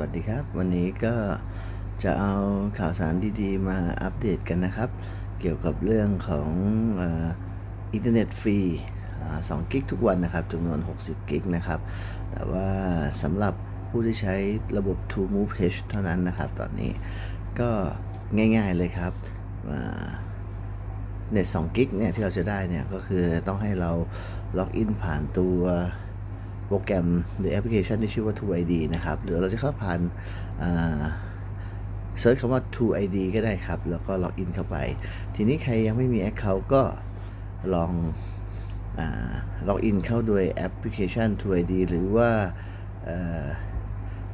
สวัสดีครับ วันนี้ก็จะเอาข่าวสารดีๆ มาอัปเดตกันนะครับ เกี่ยวกับเรื่องของอ,อินเทอร์เน็ตฟรีอ่า2กิกทุกวันนะครับจำนวน 60 กิกนะครับ แต่ว่าสำหรับผู้ที่ใช้ระบบ t o Move H เท่านั้นนะครับตอนนี้ก็ง่ายๆเลยครับเน็ต2กิกเนี่ยที่เราจะได้เนี่ยก็คือต้องให้เราล็อกอินผ่านตัว โปรแกรมหรือแอปพลิเคชันที่ชื่อว่า True ID นะครับ หรือเราจะเข้าผ่านเซิร์ชคำว่า True ID ก็ได้ครับ แล้วก็ล็อกอินเข้าไป ทีนี้ใครยังไม่มี Account ก็ลองล็อกอินเข้าด้วยแอปพลิเคชัน True ID หรือว่า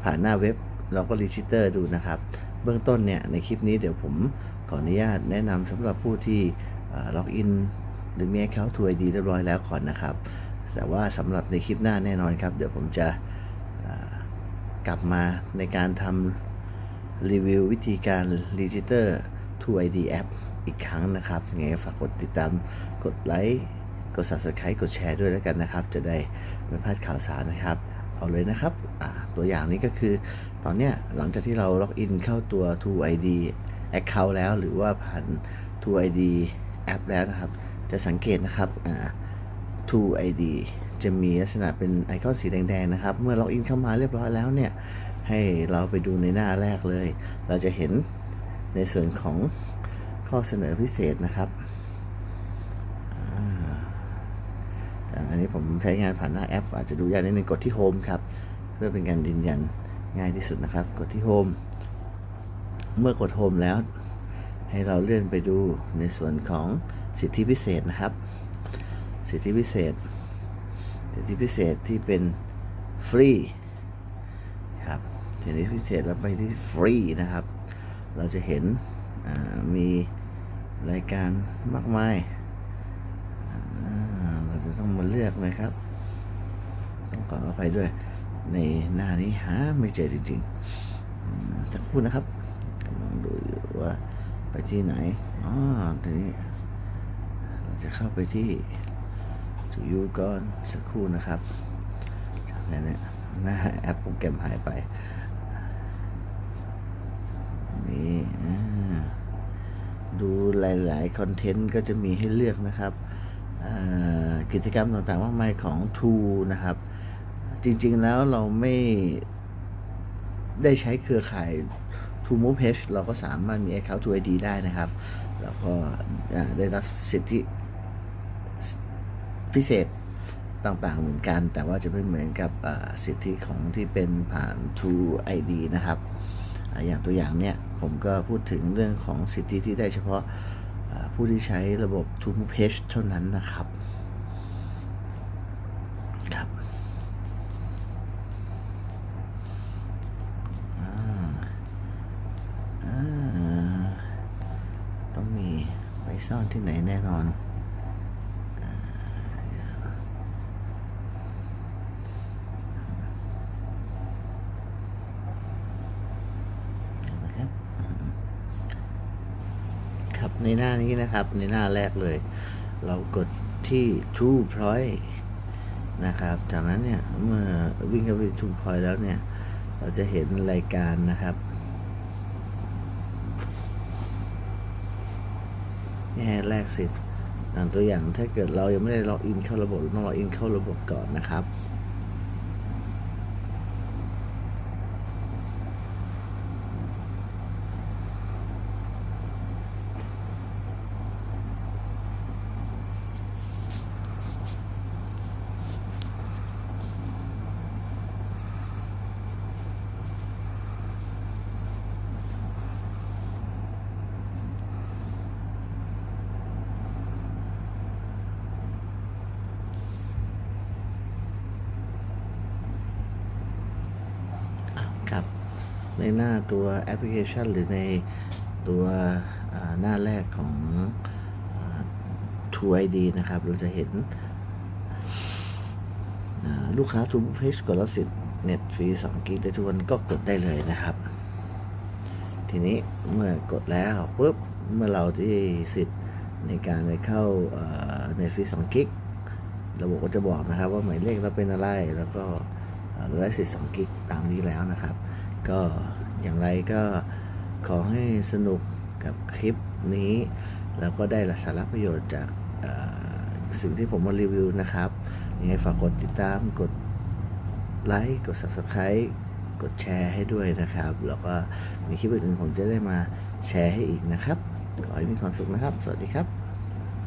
ผ่านหน้าเว็บเราก็รีจิสเตอร์ดูนะครับ เบื้องต้นเนี่ย ในคลิปนี้เดี๋ยวผมขออนุญาตแนะนำสำหรับผู้ที่ล็อกอินหรือมี Account True ID เรียบร้อยแล้วก่อนนะครับ แต่ว่าสำหรับในคลิปหน้าแน่นอนครับ เดี๋ยวผมจะกลับมาในการทำรีวิววิธีการรีจิเตอร์ True ID App อีกครั้งนะครับยังไงฝากกดติดตามกดไลค์กด Subscribe กดแชร์ด้วยแล้วกันนะครับ จะได้ไม่พลาดข่าวสารนะครับ เอาเลยนะครับ ตัวอย่างนี้ก็คือตอนเนี้ยหลังจากที่เราล็อกอินเข้าตัว True ID Account แล้ว หรือว่าผ่าน True ID App แล้วนะครับ จะสังเกตนะครับอ่า True ID จะมีลักษณะเป็นไอคอนสีแดงๆนะครับ เมื่อล็อกอินเข้ามาเรียบร้อยแล้วเนี่ย ให้เราไปดูในหน้าแรกเลย เราจะเห็นในส่วนของข้อเสนอพิเศษนะครับอันนี้ผมใช้งานผ่านหน้าแอป อาจจะดูยากนิดนึงกดที่โฮมครับ เพื่อเป็นการยืนยันง่ายที่สุดนะครับ กดที่โฮมเมื่อกดโฮมแล้ว ให้เราเลื่อนไปดูในส่วนของสิทธิพิเศษนะครับ สิทธิพิเศษ สิทธิพิเศษที่เป็นฟรีครับสิทธิพิเศษเราไปที่ฟรีนะครับ เราจะเห็นมีรายการมากมายเราจะต้องมาเลือกนะครับ ต้องขออภัยด้วย ในหน้านี้หาไม่เจอจริงๆอืมสักครู่นะครับกำลังดูอยู่ว่าไปที่ไหน อ๋อ ทีนี้ เราจะเข้าไปที่ จูยูก่อนสักครู่นะครับจากนั้นหน้าแอปโปรแกรมหายไป นี่ดูหลาย ๆ คอนเทนต์ก็จะมีให้เลือกนะครับ กิจกรรมต่าง ๆ มากมายของ t ูนะครับ จริง ๆ แล้วเราไม่ได้ใช้เครือข่าย t ู Move Page เราก็สามารถมี Account True ID ได้นะครับ แล้วก็ได้รับสิทธิ พิเศษต่างๆเหมือนกัน แต่ว่าจะไม่เหมือนกับสิทธิของที่เป็นผ่าน True ID นะครับอย่างตัวอย่างเนี่ยผมก็พูดถึงเรื่องของสิทธิที่ได้เฉพาะผู้ที่ใช้ระบบ True Page เท่านั้นนะครับครับต้องมีไว้ซ่อนที่ไหนแน่นอนอ่านะครับครับ ในหน้านี้นะครับ ในหน้าแรกเลย เรากดที่ True Point นะครับ จากนั้นเนี่ยเมื่อวิ่งเข้าไป True Point แล้วเนี่ย เราจะเห็นรายการนะครับแง่แรกสิทธิ์ตัวอย่างถ้าเกิดเรายังไม่ได้ล็อกอินเข้าระบบต้องล็อกอินเข้าระบบก่อนนะครับ ในหน้าตัวแอปพลิเคชัน หรือในตัวหน้าแรกของอ True ID นะครับ เราจะเห็นลูกค้า True Page กดรับสิทธิ์เน็ตฟรี2กิกได้ทุกวันก็กดได้เลยนะครับ ทีนี้เมื่อกดแล้วปุ๊บเมื่อเราที่สิทธิ์ในการไปเข้าเน็ตฟรี2กิกระบบก็จะบอกนะครับว่าหมายเลขเราเป็นอะไรแล้วก็เราได้สิทธิ์2กิกตามนี้แล้วนะครับ ก็อย่างไรก็ขอให้สนุกกับคลิปนี้ แล้วก็ได้สาระประโยชน์จากสิ่งที่ผมมารีวิวนะครับยังไงฝากกดติดตามกดไลค์กด Subscribe กดแชร์ให้ด้วยนะครับ แล้วก็มีคลิปอื่นๆผมจะได้มาแชร์ให้อีกนะครับ ขอให้มีความสุขนะครับ สวัสดีครับ